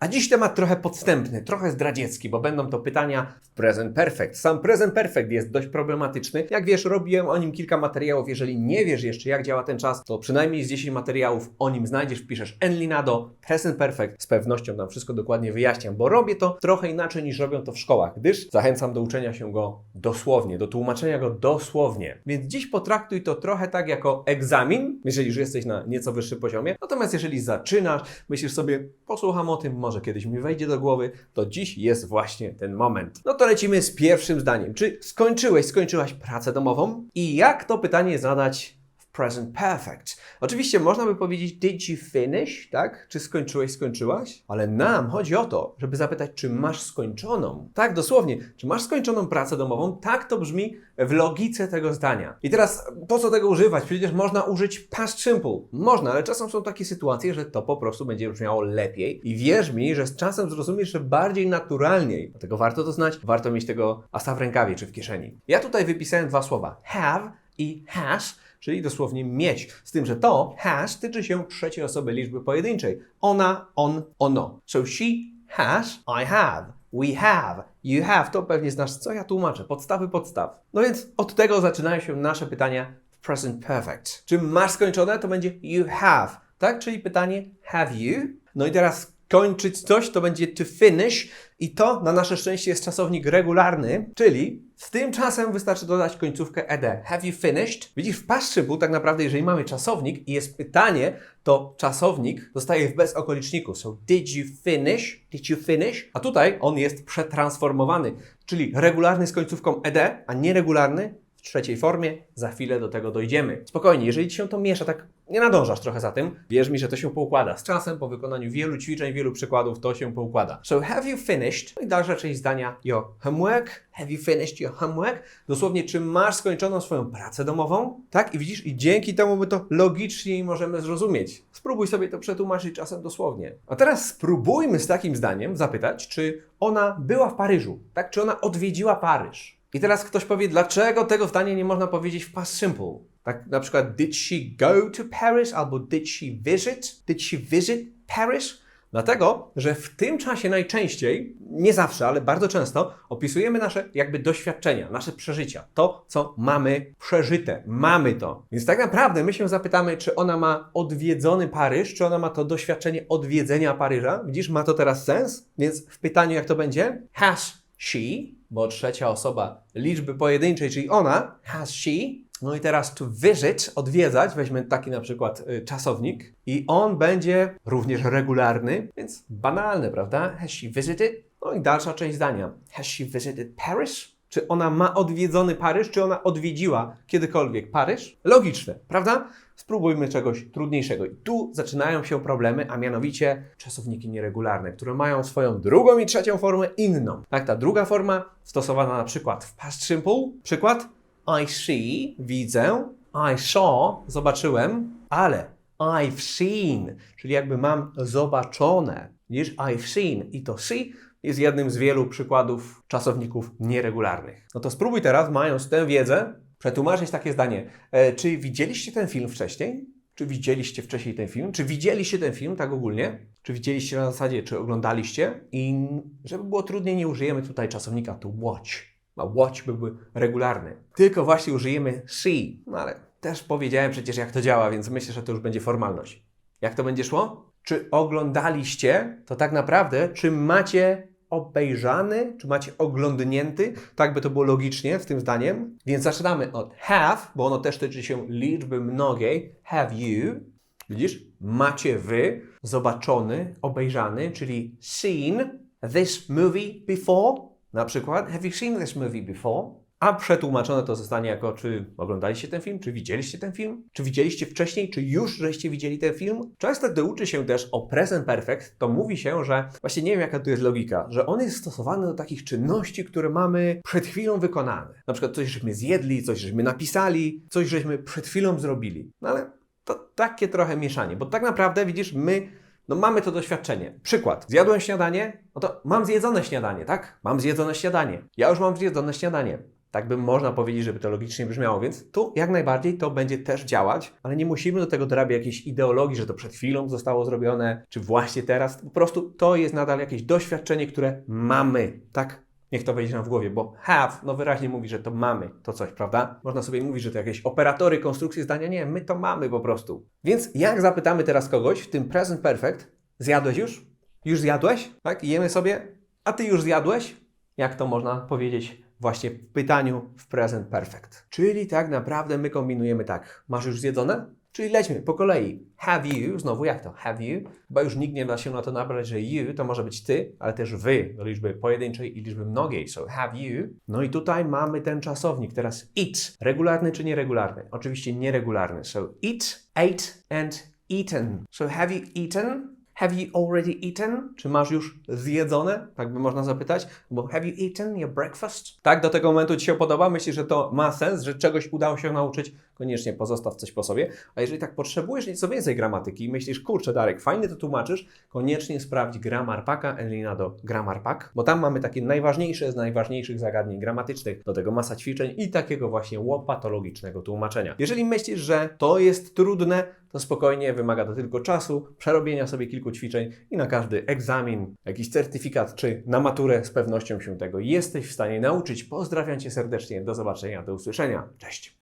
A dziś temat trochę podstępny, trochę zdradziecki, bo będą to pytania w present perfect. Sam present perfect jest dość problematyczny. Jak wiesz, robiłem o nim kilka materiałów. Jeżeli nie wiesz jeszcze, jak działa ten czas, to przynajmniej z 10 materiałów o nim znajdziesz. Wpiszesz Enlinado, present perfect. Z pewnością tam wszystko dokładnie wyjaśniam, bo robię to trochę inaczej niż robią to w szkołach, gdyż zachęcam do uczenia się go dosłownie, do tłumaczenia go dosłownie. Więc dziś potraktuj to trochę tak jako egzamin, jeżeli już jesteś na nieco wyższym poziomie. Natomiast jeżeli zaczynasz, myślisz sobie, posłucham o tym, może kiedyś mi wejdzie do głowy, to dziś jest właśnie ten moment. No to lecimy z pierwszym zdaniem. Czy skończyłeś, skończyłaś pracę domową? I jak to pytanie zadać present perfect? Oczywiście można by powiedzieć did you finish, tak? Czy skończyłeś, skończyłaś? Ale nam chodzi o to, żeby zapytać, czy masz skończoną. Tak, dosłownie, czy masz skończoną pracę domową? Tak to brzmi w logice tego zdania. I teraz po co tego używać? Przecież można użyć past simple. Można, ale czasem są takie sytuacje, że to po prostu będzie brzmiało lepiej. I wierz mi, że z czasem zrozumiesz, że bardziej naturalniej. Dlatego warto to znać, warto mieć tego asa w rękawie czy w kieszeni. Ja tutaj wypisałem dwa słowa: have i has, czyli dosłownie mieć. Z tym, że to has tyczy się trzeciej osoby liczby pojedynczej. Ona, on, ono. So she has, I have. We have, you have, to pewnie znasz, co ja tłumaczę, podstawy podstaw. No więc od tego zaczynają się nasze pytania w present perfect. Czy masz skończone, to będzie you have, tak? Czyli pytanie have you? No i teraz kończyć coś to będzie to finish i to na nasze szczęście jest czasownik regularny, czyli z tym czasem wystarczy dodać końcówkę ed. Have you finished? Widzisz, w paszczyku tak naprawdę, jeżeli mamy czasownik i jest pytanie, to czasownik zostaje w bezokoliczniku. So, did you finish? Did you finish? A tutaj on jest przetransformowany, czyli regularny z końcówką ed, a nieregularny trzeciej formie. Za chwilę do tego dojdziemy. Spokojnie, jeżeli Ci się to miesza, tak nie nadążasz trochę za tym, wierz mi, że to się poukłada. Z czasem, po wykonaniu wielu ćwiczeń, wielu przykładów, to się poukłada. So, have you finished? No i dalsza część zdania, your homework. Have you finished your homework? Dosłownie, czy masz skończoną swoją pracę domową? Tak? I widzisz, i dzięki temu my to logiczniej możemy zrozumieć. Spróbuj sobie to przetłumaczyć czasem dosłownie. A teraz spróbujmy z takim zdaniem zapytać, czy ona była w Paryżu, tak? Czy ona odwiedziła Paryż? I teraz ktoś powie, dlaczego tego zdania nie można powiedzieć w past simple? Tak na przykład, did she go to Paris albo did she visit? Did she visit Paris? Dlatego, że w tym czasie najczęściej, nie zawsze, ale bardzo często, opisujemy nasze jakby doświadczenia, nasze przeżycia, to, co mamy przeżyte, mamy to. Więc tak naprawdę my się zapytamy, czy ona ma odwiedzony Paryż, czy ona ma to doświadczenie odwiedzenia Paryża. Widzisz, ma to teraz sens? Więc w pytaniu, jak to będzie? Has she, bo trzecia osoba liczby pojedynczej, czyli ona, has she, no i teraz to visit, odwiedzać, weźmy taki na przykład y, czasownik i on będzie również regularny, więc banalny, prawda? Has she visited? No i dalsza część zdania. Has she visited Paris? Czy ona ma odwiedzony Paryż, czy ona odwiedziła kiedykolwiek Paryż? Logiczne, prawda? Spróbujmy czegoś trudniejszego. I tu zaczynają się problemy, a mianowicie czasowniki nieregularne, które mają swoją drugą i trzecią formę inną. Tak, ta druga forma stosowana na przykład w past simple. Przykład I see, widzę. I saw, zobaczyłem. Ale I've seen, czyli jakby mam zobaczone. Niż I've seen i to see jest jednym z wielu przykładów czasowników nieregularnych. No to spróbuj teraz, mając tę wiedzę, przetłumaczyć takie zdanie. E, czy widzieliście ten film wcześniej? Czy widzieliście wcześniej ten film? Czy widzieliście ten film tak ogólnie? Czy widzieliście na zasadzie, czy oglądaliście? I żeby było trudniej, nie użyjemy tutaj czasownika to watch. A watch byłby regularny. Tylko właśnie użyjemy see. No ale też powiedziałem przecież, jak to działa, więc myślę, że to już będzie formalność. Jak to będzie szło? Czy oglądaliście, to tak naprawdę, czy macie obejrzany, czy macie oglądnięty, tak by to było logicznie z tym zdaniem. Więc zaczynamy od have, bo ono też tyczy się liczby mnogiej. Have you, widzisz, macie wy, zobaczony, obejrzany, czyli seen this movie before, na przykład, have you seen this movie before? A przetłumaczone to zostanie jako, czy oglądaliście ten film, czy widzieliście ten film, czy widzieliście wcześniej, czy już żeście widzieli ten film. Często gdy uczy się też o present perfect, to mówi się, że właśnie nie wiem jaka tu jest logika, że on jest stosowany do takich czynności, które mamy przed chwilą wykonane. Na przykład coś żeśmy zjedli, coś żeśmy napisali, coś żeśmy przed chwilą zrobili. No ale to takie trochę mieszanie, bo tak naprawdę widzisz, my no mamy to doświadczenie. Przykład. Zjadłem śniadanie, no to mam zjedzone śniadanie, tak? Mam zjedzone śniadanie. Ja już mam zjedzone śniadanie. Tak by można powiedzieć, żeby to logicznie brzmiało, więc tu jak najbardziej to będzie też działać, ale nie musimy do tego dorabiać jakiejś ideologii, że to przed chwilą zostało zrobione, czy właśnie teraz. Po prostu to jest nadal jakieś doświadczenie, które mamy, tak? Niech to wejdzie nam w głowie, bo have, no wyraźnie mówi, że to mamy, to coś, prawda? Można sobie mówić, że to jakieś operatory, konstrukcje zdania. Nie, my to mamy po prostu. Więc jak zapytamy teraz kogoś w tym present perfect, zjadłeś już? Już zjadłeś? Tak? Jemy sobie? A ty już zjadłeś? Jak to można powiedzieć właśnie w pytaniu w present perfect? Czyli tak naprawdę my kombinujemy tak. Masz już zjedzone? Czyli lećmy po kolei. Have you, znowu jak to? Have you? Bo już nikt nie da się na to nabrać, że you to może być ty, ale też wy do liczby pojedynczej i liczby mnogiej. So have you. No i tutaj mamy ten czasownik. Teraz eat. Regularny czy nieregularny? Oczywiście nieregularny. So eat, ate and eaten. So have you eaten? Have you already eaten? Czy masz już zjedzone? Tak by można zapytać. Bo have you eaten your breakfast? Tak, do tego momentu Ci się podoba? Myślisz, że to ma sens, że czegoś udało się nauczyć? Koniecznie pozostaw coś po sobie. A jeżeli tak potrzebujesz nieco więcej gramatyki i myślisz, kurczę Darek, fajnie to tłumaczysz, koniecznie sprawdź Grammar Packa, Elina do Grammar Pack, bo tam mamy takie najważniejsze z najważniejszych zagadnień gramatycznych, do tego masa ćwiczeń i takiego właśnie łopatologicznego tłumaczenia. Jeżeli myślisz, że to jest trudne, to spokojnie wymaga to tylko czasu, przerobienia sobie kilku ćwiczeń i na każdy egzamin, jakiś certyfikat czy na maturę z pewnością się tego jesteś w stanie nauczyć. Pozdrawiam Cię serdecznie, do zobaczenia, do usłyszenia. Cześć!